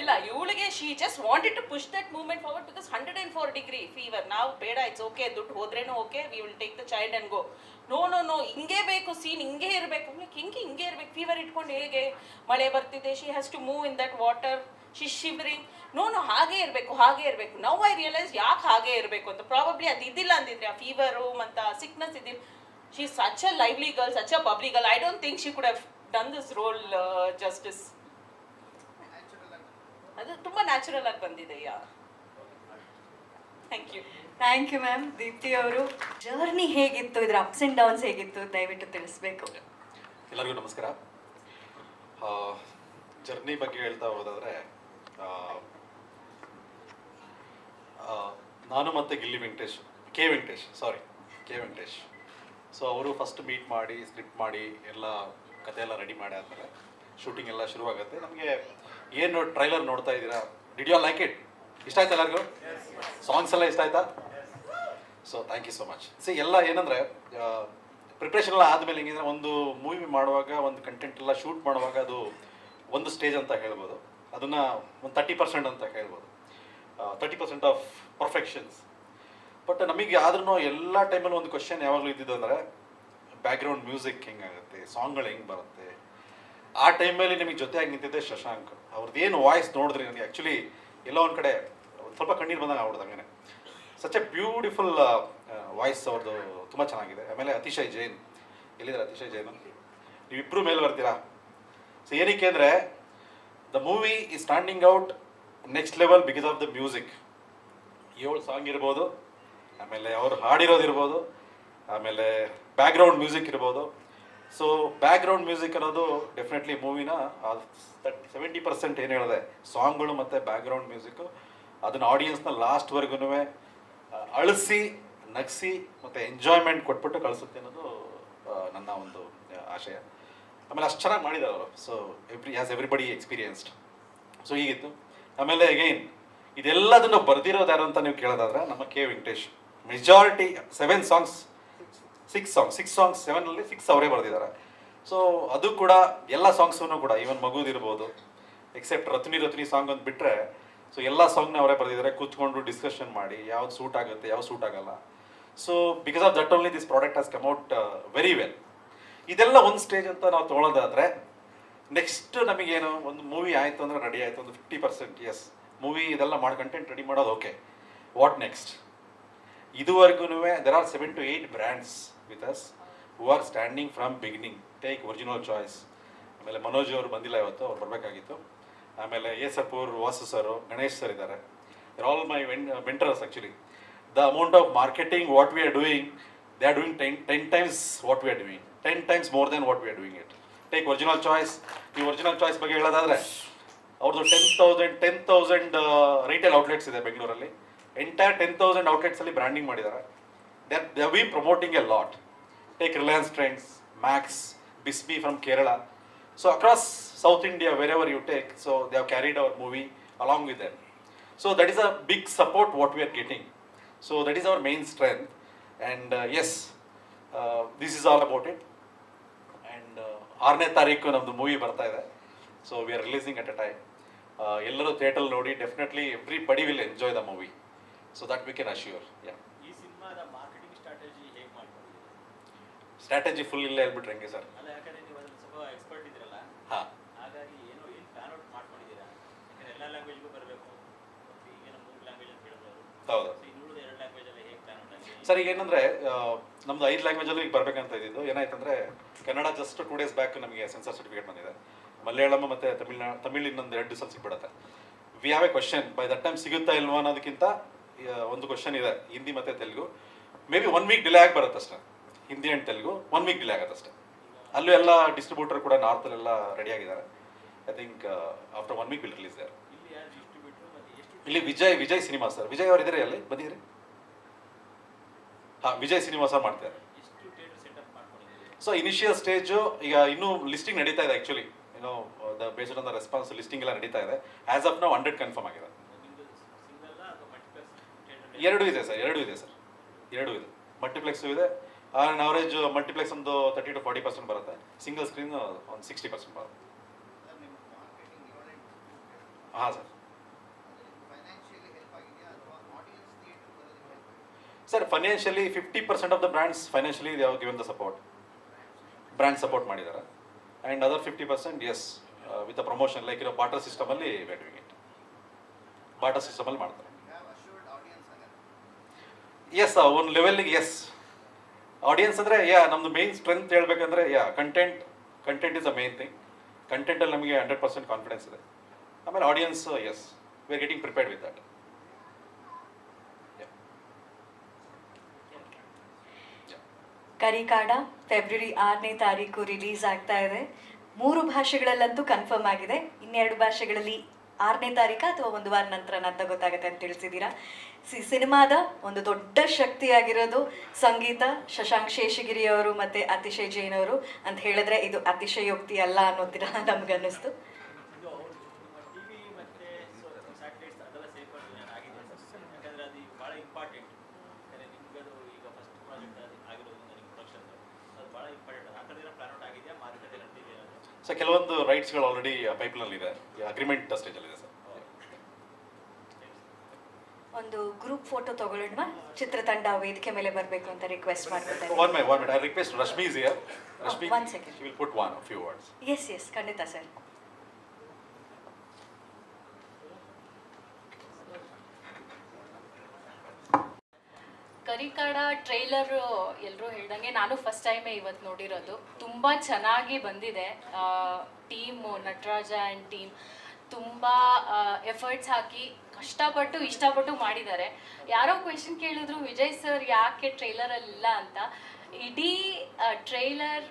ಇಲ್ಲ, ಇವಳಿಗೆ she just wanted to push that movement forward because hundred and four degree fever ನಾವು ಬೇಡ ಇಟ್ಸ್ ಓಕೆ ದುಡ್ಡು ಹೋದ್ರೇನು okay we will take the child and go no no no ಹಿಂಗೆ ಬೇಕು ಸೀನ್ ಹಿಂಗೆ ಇರಬೇಕು. ಹಿಂಗೆ ಹಿಂಗೆ ಇರಬೇಕು? ಫೀವರ್ ಇಟ್ಕೊಂಡು ಹೇಗೆ ಮಳೆ ಬರ್ತಿದೆ? She has to move in that water she shivering no no ಹಾಗೆ ಇರಬೇಕು ಹಾಗೆ ಇರಬೇಕು. ನೌ ಐ ರಿಯಲೈಸ್ ಯಾಕೆ ಹಾಗೆ ಇರಬೇಕು ಅಂತ. ಪ್ರಾಬಬ್ಲಿ ಅದು ಇದಿಲ್ಲ ಅಂದಿದ್ರೆ, ಆ ಫೀವರು ಮತ್ತು ಸಿಕ್ನೆಸ್ ಇದ್ದಿಲ್ಲ she such a lively girl such a bubbly girl I don't think she could have done this role justice ಅದು ತುಂಬಾ ನ್ಯಾಚುರಲ್ ಆಗಿ ಬಂದಿದೆ thank you thank you ma'am Deepti ಅವರು ಜರ್ನಿ ಹೇಗಿತ್ತು? ಇದ್ರ ಅಪ್ಸ್ ಅಂಡ್ ಡೌನ್ಸ್ ಹೇಗಿತ್ತು? ದಯವಿಟ್ಟು ತಿಳಿಸ್ಬೇಕು. ಎಲ್ಲರಿಗೂ ನಮಸ್ಕಾರ. ಜರ್ನಿ ಬಗ್ಗೆ ಹೇಳ್ತಾ ಹೋದಾದ್ರೆ ನಾನು ಮತ್ತು Gilli Venkatesh K Venkatesh sorry K Venkatesh. So ಅವರು ಫಸ್ಟ್ ಮೀಟ್ ಮಾಡಿ ಸ್ಕ್ರಿಪ್ಟ್ ಮಾಡಿ ಎಲ್ಲ ಕತೆ ಎಲ್ಲ ರೆಡಿ ಮಾಡಿ ಆದಮೇಲೆ ಶೂಟಿಂಗ್ ಎಲ್ಲ ಶುರುವಾಗುತ್ತೆ. ನಮಗೆ ಏನು ಟ್ರೈಲರ್ ನೋಡ್ತಾ ಇದ್ದೀರಾ? ಡಿಡ್ ಯು ಲೈಕ್ ಇಟ್ ಇಷ್ಟ ಆಯ್ತಾ ಎಲ್ಲರಿಗೂ? ಸಾಂಗ್ಸ್ ಎಲ್ಲ ಇಷ್ಟ ಆಯ್ತಾ? So thank you so much C ಎಲ್ಲ ಏನಂದರೆ ಪ್ರಿಪ್ರೇಷನ್ ಎಲ್ಲ ಆದಮೇಲೆ ಹೆಂಗಿದ್ರೆ ಒಂದು ಮೂವಿ ಮಾಡುವಾಗ, ಒಂದು ಕಂಟೆಂಟ್ ಎಲ್ಲ ಶೂಟ್ ಮಾಡುವಾಗ ಅದು ಒಂದು ಸ್ಟೇಜ್ ಅಂತ ಹೇಳ್ಬೋದು. ಅದನ್ನು ಒಂದು ತರ್ಟಿ ಪರ್ಸೆಂಟ್ ಅಂತ ಹೇಳ್ಬೋದು. Thirty percent of perfections but ನಮಗೆ ಆದ್ರೂ ಎಲ್ಲ ಟೈಮಲ್ಲಿ ಒಂದು ಕ್ವಶನ್ ಯಾವಾಗಲೂ ಇದ್ದಿದ್ದು ಅಂದರೆ ಬ್ಯಾಕ್ಗ್ರೌಂಡ್ ಮ್ಯೂಸಿಕ್ ಹೆಂಗಾಗುತ್ತೆ? ಸಾಂಗ್ಗಳು ಹೆಂಗೆ ಬರುತ್ತೆ? ಆ ಟೈಮಲ್ಲಿ ನಿಮಗೆ ಜೊತೆಯಾಗಿ ನಿಂತಿದ್ದೆ ಶಶಾಂಕ್. ಅವ್ರದ್ದು ಏನು ವಾಯ್ಸ್ ನೋಡಿದ್ರಿ ನನಗೆ? ಆ್ಯಕ್ಚುಲಿ ಎಲ್ಲೋ ಒಂದು ಕಡೆ ಸ್ವಲ್ಪ ಕಣ್ಣೀರು ಬಂದಾಗ ಆಗ್ಬಿಡ್ದು ಹಂಗೆ ಸಚ್ ಎ ಬ್ಯೂಟಿಫುಲ್ ವಾಯ್ಸ್ ಅವ್ರದ್ದು. ತುಂಬ ಚೆನ್ನಾಗಿದೆ. ಆಮೇಲೆ ಅತಿಶಯ್ ಜೈನ್. ಎಲ್ಲಿದ್ದಾರೆ ಅತಿಶಯ್ ಜೈನ್? ನೀವಿಬ್ಬರು ಮೇಲೆ ಬರ್ತೀರಾ? ಸೊ ಏನಕ್ಕೆ ಅಂದರೆ the movie is standing out next level because of the music ಏಳು ಸಾಂಗ್ ಇರ್ಬೋದು. ಆಮೇಲೆ ಅವ್ರು ಹಾಡಿರೋದಿರ್ಬೋದು. ಆಮೇಲೆ ಬ್ಯಾಕ್ಗ್ರೌಂಡ್ ಮ್ಯೂಸಿಕ್ ಇರ್ಬೋದು. ಸೊ ಬ್ಯಾಕ್ಗ್ರೌಂಡ್ ಮ್ಯೂಸಿಕ್ ಅನ್ನೋದು ಡೆಫಿನೆಟ್ಲಿ ಮೂವಿನ ಸೆವೆಂಟಿ ಪರ್ಸೆಂಟ್ ಏನು ಹೇಳಿದೆ ಸಾಂಗ್ಗಳು ಮತ್ತು ಬ್ಯಾಕ್ಗ್ರೌಂಡ್ ಮ್ಯೂಸಿಕ್ಕು ಅದನ್ನು ಆಡಿಯನ್ಸ್ನ ಲಾಸ್ಟ್ವರೆಗೂ ಅಳಿಸಿ, ನಗಿಸಿ ಮತ್ತು ಎಂಜಾಯ್ಮೆಂಟ್ ಕೊಟ್ಬಿಟ್ಟು ಕಳಿಸುತ್ತೆ ಅನ್ನೋದು ನನ್ನ ಒಂದು ಆಶಯ. ಆಮೇಲೆ ಅಷ್ಟು ಚೆನ್ನಾಗಿ ಮಾಡಿದ್ದಾರೆ ಅವರು. So every has everybody experienced so ಹೀಗಿತ್ತು. ಆಮೇಲೆ ಅಗೈನ್ ಇದೆಲ್ಲದನ್ನು ಬರೆದಿರೋದು ಯಾರು ಅಂತ ನೀವು ಕೇಳೋದಾದ್ರೆ ನಮ್ಮ K Venkatesh. Majority seven songs six song six songs ಸೆವೆನಲ್ಲಿ six ಅವರೇ ಬರೆದಿದ್ದಾರೆ. ಸೊ ಅದು ಕೂಡ ಎಲ್ಲ ಸಾಂಗ್ಸನ್ನು ಕೂಡ ಈವನ್ ಮಗುದಿರ್ಬೋದು ಎಕ್ಸೆಪ್ಟ್ ರತ್ನಿ ರತ್ನಿ ಸಾಂಗ್ ಅಂತ ಬಿಟ್ಟರೆ ಸೊ ಎಲ್ಲ ಸಾಂಗ್ನ ಅವರೇ ಬರೆದಿದ್ದಾರೆ. ಕೂತ್ಕೊಂಡು ಡಿಸ್ಕಷನ್ ಮಾಡಿ, ಯಾವ್ದು ಸೂಟ್ ಆಗುತ್ತೆ, ಯಾವ್ದು ಸೂಟ್ ಆಗಲ್ಲ. So because of that only this product has come out very well ಇದೆಲ್ಲ ಒಂದು ಸ್ಟೇಜ್ ಅಂತ ನಾವು ತೊಗೊಳೋದಾದ್ರೆ ನೆಕ್ಸ್ಟ್ ನಮಗೇನು, ಒಂದು ಮೂವಿ ಆಯಿತು ಅಂದ್ರೆ ರೆಡಿ ಆಯಿತು ಒಂದು ಫಿಫ್ಟಿ ಪರ್ಸೆಂಟ್ ಎಸ್ ಮೂವಿ ಇದೆಲ್ಲ ಮಾಡಿ ಕಂಟೆಂಟ್ ರೆಡಿ ಮಾಡೋದು ಓಕೆ ವಾಟ್ ನೆಕ್ಸ್ಟ್ ಇದುವರೆಗೂ there are seven to eight brands with us who are standing from beginning take original choice ಆಮೇಲೆ ಮನೋಜ್ ಅವರು ಬಂದಿಲ್ಲ ಇವತ್ತು, ಅವ್ರು ಬರಬೇಕಾಗಿತ್ತು. ಆಮೇಲೆ ಏಸಪೂರ್ ವಾಸು ಸರ್ ಗಣೇಶ್ ಸರ್ ಇದ್ದಾರೆ. All my when ventures actually the amount of marketing what we are doing they are doing ten ten times what we are doing ten times more then what we are doing it take original choice ಈ ಒರಿಜಿನಲ್ ಚಾಯ್ಸ್ ಬಗ್ಗೆ ಹೇಳೋದಾದ್ರೆ ಅವ್ರದ್ದು ten thousand ten thousand retail outlets ಇದೆ ಬೆಂಗಳೂರಲ್ಲಿ ಎಂಟೈರ್ ಟೆನ್ ತೌಸಂಡ್ ಔಟ್ಲೆಟ್ಸಲ್ಲಿ ಬ್ರ್ಯಾಂಡಿಂಗ್ ಮಾಡಿದ್ದಾರೆ. they they we promoting a lot take Reliance Trends Max ಬಿಸ್ಬಿ from Kerala so across South India wherever you take so they have carried our movie along with them so that is a big support what we are getting so that is our main strength and as this is all about it and ಆರನೇ ತಾರೀಕು ನಮ್ಮದು ಮೂವಿ ಬರ್ತಾ ಇದೆ so we are releasing at a time ಎಲ್ಲರೂ ಥಿಯೇಟರ್ ನೋಡಿ definitely everybody will enjoy the movie so that we can assure ya Strategy full ಇಲ್ಲ ಹೇಳ್ಬಿಟ್ರೆ ಹೆಂಗೆ ಸರ್? ಹಾಂ. ಹೌದು. ಸರ್ ಈಗ ಏನಂದ್ರೆ ನಮ್ದು ಐದು ಲ್ಯಾಂಗ್ವೇಜಲ್ಲಿ ಈಗ ಬರ್ಬೇಕಂತ ಇದ್ದಿದ್ದು ಏನಾಯ್ತಂದ್ರೆ Kannada just two days back ನಮಗೆ ಸೆನ್ಸರ್ ಸರ್ಟಿಫಿಕೇಟ್ ಬಂದಿದೆ. ಮಲಯಾಳಂ ಮತ್ತೆ ತಮಿಳ್ನಾ ತಮಿಳ್ ಇನ್ನೊಂದು ಎರಡು ದಿವಸ ಸಿಗ್ಬಿಡುತ್ತೆ we have a question by that time ಸಿಗುತ್ತಾ ಇಲ್ವಾ ಅನ್ನೋದಕ್ಕಿಂತ ಒಂದು ಕ್ವಶನ್ ಇದೆ ಹಿಂದಿ ಮತ್ತೆ Telugu. May be one week delay ಆಗಿ ಬರುತ್ತೆ ಅಷ್ಟೇ Hindi and Telugu one week delay ಆಗುತ್ತೆ ಅಷ್ಟೇ. ಅಲ್ಲೂ ಎಲ್ಲ ಡಿಸ್ಟ್ರಿಬ್ಯೂಟರ್ ಕೂಡ ನಾರ್ತಲ್ಲೆಲ್ಲ ರೆಡಿ ಆಗಿದ್ದಾರೆ. I think after one week will release there ಇಲ್ಲಿ ವಿಜಯ್ ವಿಜಯ್ ಸಿನಿಮಾ ಸರ್ ವಿಜಯ್ ಅವರು ಇದ್ದಾರೆ ಅಲ್ಲಿ? ಬಂದಿದ್ರಿ ಹಾ, ವಿಜಯ್ ಸಿನಿಮಾ ಸರ್ ಮಾಡ್ತಾರೆ ಸೊ ಇನಿಷಿಯಲ್ ಸ್ಟೇಜು ಈಗ ಇನ್ನೂ ಲಿಸ್ಟಿಂಗ್ ನಡೀತಾ ಇದೆ ಆ್ಯಕ್ಚುಲಿ ಏನೋ the based on the response listing ಎಲ್ಲ ನಡೀತಾ ಇದೆ. ಆಸ್ ಆಫ್ ನಾವು ಹಂಡ್ರೆಡ್ ಕನ್ಫರ್ಮ್ ಆಗಿದೆ. ಎರಡೂ ಇದೆ ಸರ್ ಎರಡು ಇದೆ ಸರ್ ಎರಡೂ ಇದೆ. ಮಲ್ಟಿಪ್ಲೆಕ್ಸು ಇದೆ. ಆನ್ ಅವರೇಜ್ ಮಲ್ಟಿಪ್ಲೆಕ್ಸ್ ಒಂದು ತರ್ಟಿ ಟು ಫಾರ್ಟಿ ಪರ್ಸೆಂಟ್ ಬರುತ್ತೆ. ಸಿಂಗಲ್ ಸ್ಕ್ರೀನ್ ಒಂದು ಸಿಕ್ಸ್ಟಿ ಪರ್ಸೆಂಟ್ ಬರುತ್ತೆ. ಹಾಂ sir sir financially fifty percent of the brands financially ಯಾವ given the support brand support ಮಾಡಿದ್ದಾರೆ. And other fifty percent yes with a promotion like ಇರೋ ಬಾಟರ್ ಸಿಸ್ಟಮಲ್ಲಿ ಡೂಯಿಂಗ್ ಇಟ್ ಬಾಟರ್ ಸಿಸ್ಟಮಲ್ಲಿ ಮಾಡ್ತಾರೆ. ಎಸ್ ಒಂದು ಲೆವೆಲ್ಗೆ ಎಸ್ ಆಡಿಯನ್ಸ್ ಅಂದರೆ, ಯಾ ನಮ್ಮದು ಮೇನ್ ಸ್ಟ್ರೆಂತ್ ಹೇಳ್ಬೇಕಂದ್ರೆ, yeah content content is a main thing ಕಂಟೆಂಟಲ್ಲಿ ನಮಗೆ ಹಂಡ್ರೆಡ್ ಪರ್ಸೆಂಟ್ ಕಾನ್ಫಿಡೆನ್ಸ್ ಇದೆ. ಆಮೇಲೆ audience yes we are getting prepared with that Karikaada February ಆರನೇ ತಾರೀಕು ರಿಲೀಸ್ ಆಗ್ತಾ ಇದೆ. ಮೂರು ಭಾಷೆಗಳಲ್ಲಂತೂ ಕನ್ಫರ್ಮ್ ಆಗಿದೆ. ಇನ್ನೆರಡು ಭಾಷೆಗಳಲ್ಲಿ ಆರನೇ ತಾರೀಕ ಅಥವಾ ಒಂದು ವಾರ ನಂತರ ನಂತ ಗೊತ್ತಾಗುತ್ತೆ ಅಂತ ತಿಳಿಸಿದ್ದೀರಾ? ಸಿ, ಸಿನಿಮಾದ ಒಂದು ದೊಡ್ಡ ಶಕ್ತಿಯಾಗಿರೋದು ಸಂಗೀತ, ಶಶಾಂಕ್ ಶೇಷಗಿರಿ ಅವರು ಮತ್ತು ಅತಿಶಯ್ ಜೈನ್ ಅವರು. ಅಂತ ಹೇಳಿದ್ರೆ ಇದು ಅತಿಶಯೋಕ್ತಿ ಅಲ್ಲ ಅನ್ನೋದಿರ ನಮ್ಗನ್ನಿಸ್ತು ಇದು ಅವ್ರು ನಿಮ್ಮ ಟಿ ವಿ ಮತ್ತು ಸ್ಯಾಟಲೈಟ್ಸ್ ಅದೆಲ್ಲ ಸೇಫರ್ ಆಗಿದೆ ಯಾಕಂದರೆ ಅದು ಈಗ ಭಾಳ ಇಂಪಾರ್ಟೆಂಟ್ ಯಾಕಂದರೆ ನಿಮ್ಗೆ ಅದು ಈಗ ಫಸ್ಟ್ ಪ್ರಾಜೆಕ್ಟ್ ಆಗಿರೋದ್ರಿಂದ ನಿಮ್ಮ ಪ್ರೊಡಕ್ಷನ್ ಅದು ಭಾಳ ಇಂಪಾರ್ಟೆಂಟ್ ಆ ಕಡೆ ಪ್ಲಾನ್ ಔಟ್ ಆಗಿದೆಯಾ ಮಾರುಕಟ್ಟೆ ನಡೆದಿದೆಯಾ ಅದು ಸೊ ಕೆಲವೊಂದು ರೈಟ್ಸ್ಗಳು ಆಲ್ರೆಡಿ ಪೈಪ್ನಲ್ಲಿ ಇದೆ. ಅಗ್ರಿಮೆಂಟ್ ಸ್ಟೇಜಲ್ಲಿದೆ ಸರ್ ಒಂದು ಗ್ರೂಪ್ ಫೋಟೋ ತಗೊಳ್ಳೋಣ ಚಿತ್ರತಂಡ ವೇದಿಕೆ ಮೇಲೆ ಬರಬೇಕು ಅಂತ ರಿಕ್ವೆಸ್ಟ್ ಮಾಡ್ಕೊತಾರೆ. One my one minute I request Rashmi is here Rashmi one second she will put one few words yes yes ಖಂಡಿತ ಸರ್ ಕರಿಕಾಡ ಟ್ರೈಲರ್ ಎಲ್ಲರೂ ಹೇಳ್ದಂಗೆ ನಾನು ಫಸ್ಟ್ ಟೈಮೇ ಇವತ್ತು ನೋಡಿರೋದು. ತುಂಬ ಚೆನ್ನಾಗಿ ಬಂದಿದೆ. ಟೀಮು ನಟರಾಜ ಆ್ಯಂಡ್ ಟೀಮ್ ತುಂಬ ಎಫರ್ಟ್ಸ್ ಹಾಕಿ ಕಷ್ಟಪಟ್ಟು ಇಷ್ಟಪಟ್ಟು ಮಾಡಿದ್ದಾರೆ. ಯಾರೋ ಕ್ವೆಶನ್ ಕೇಳಿದ್ರು, ವಿಜಯ್ ಸರ್ ಯಾಕೆ ಟ್ರೈಲರಲ್ಲಿ ಇಲ್ಲ ಅಂತ. ಇಡೀ ಟ್ರೈಲರ್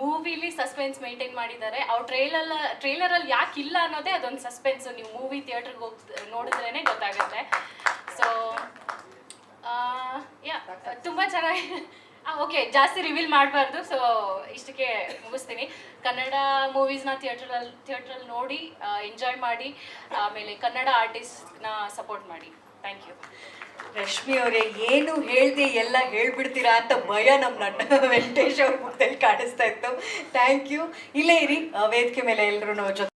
ಮೂವಿಲಿ ಸಸ್ಪೆನ್ಸ್ ಮೇಂಟೈನ್ ಮಾಡಿದ್ದಾರೆ. ಅವ್ರು ಟ್ರೈಲರ್ ಟ್ರೈಲರಲ್ಲಿ ಯಾಕೆ ಇಲ್ಲ ಅನ್ನೋದೇ ಅದೊಂದು ಸಸ್ಪೆನ್ಸ್ ನೀವು ಮೂವಿ ಥಿಯೇಟ್ರಿಗೆ ಹೋಗಿ ನೋಡಿದ್ರೇ ಗೊತ್ತಾಗುತ್ತೆ. ಸೊ ತುಂಬ ಚೆನ್ನಾಗಿ ಓಕೆ ಜಾಸ್ತಿ ರಿವೀಲ್ ಮಾಡಬಾರ್ದು ಸೊ ಇಷ್ಟಕ್ಕೆ ಮುಗಿಸ್ತೀನಿ. ಕನ್ನಡ ಮೂವೀಸ್ನ ಥಿಯೇಟ್ರಲ್ಲಿ ಥಿಯೇಟ್ರಲ್ಲಿ ನೋಡಿ ಎಂಜಾಯ್ ಮಾಡಿ ಆಮೇಲೆ ಕನ್ನಡ ಆರ್ಟಿಸ್ಟ್ನ ಸಪೋರ್ಟ್ ಮಾಡಿ. ಥ್ಯಾಂಕ್ ಯು ರಶ್ಮಿ ಅವರೇ ಏನು ಹೇಳ್ದೆ ಎಲ್ಲ ಹೇಳ್ಬಿಡ್ತೀರಾ ಅಂತ ಭಯ ನಮ್ಮ ನಟ ವೆಂಕಟೇಶ್ ಅವ್ರ ಮುಖದಲ್ಲಿ ಕಾಣಿಸ್ತಾ ಇತ್ತು. ಥ್ಯಾಂಕ್ ಯು ಇಲ್ಲೇ ಇರಿ ವೇದಿಕೆ ಮೇಲೆ ಎಲ್ಲರೂ ಜೊತೆ